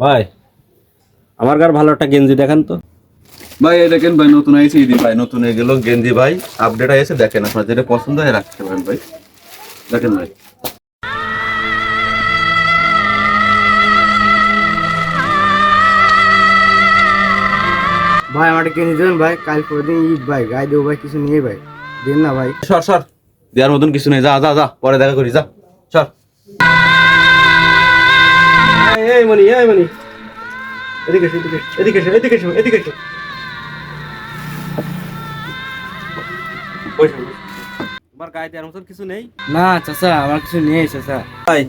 ভাই আমার গার ভালো একটা গেঞ্জি দেখেন তো। ভাই এই দেখেন ভাই নতুন আইছে ইদি ভাই নতুন হয়ে গেল গেঞ্জি ভাই আপডেট আইছে দেখেন আপনার যেটা পছন্দ হয় রাখতে পারেন ভাই। দেখেন ভাই। ভাই আমাকে কিনে দেন ভাই কাল পরদিন ঈদ ভাই গায়ে দেবো ভাই কিছু নিয়ে ভাই। দেন না ভাই। সর সর দেওয়ার মতন কিছু নেই যা যা যা পরে দেখা করি যা সর। এই মনি এই মনি। এদিকে এসো, এদিকে এসো, এদিকে এসো, এদিকে এসো। তোমার গায়ে দেওয়ার মতন কিছু নেই? না চাচা আমার কিছু নেই চাচা। ভাই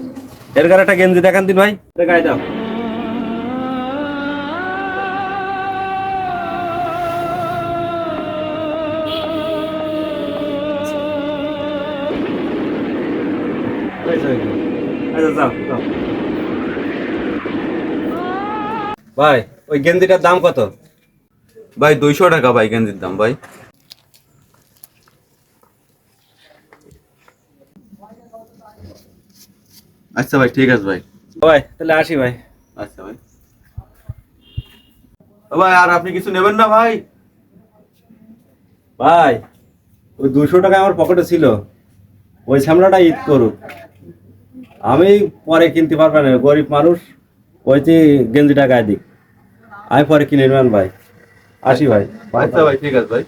এর গায়ে একটা গেঞ্জি দেখান দিন ভাই। গায়ে দাও। আচ্ছা, যাও, যাও। ভাই ওই গেঞ্জিটার দাম কত? ভাই দুইশো টাকা ভাই গেঞ্জির দাম ভাই। আচ্ছা ভাই ঠিক আছে ভাই। ভাই তাহলে আসি ভাই। আচ্ছা ভাই। ভাই আর আপনি কিছু নেবেন না ভাই? ভাই ওই দুশো টাকা আমার পকেটে ছিল। ওই সামলাটা ঈদ করুক। আমি পরে কিনতে পারব না গরিব মানুষ ওই যে গেঞ্জিটা গায়ে দিক। আমি পরে কিনে নেবেন ভাই। আসি ভাই। আচ্ছা ভাই ঠিক আছে ভাই।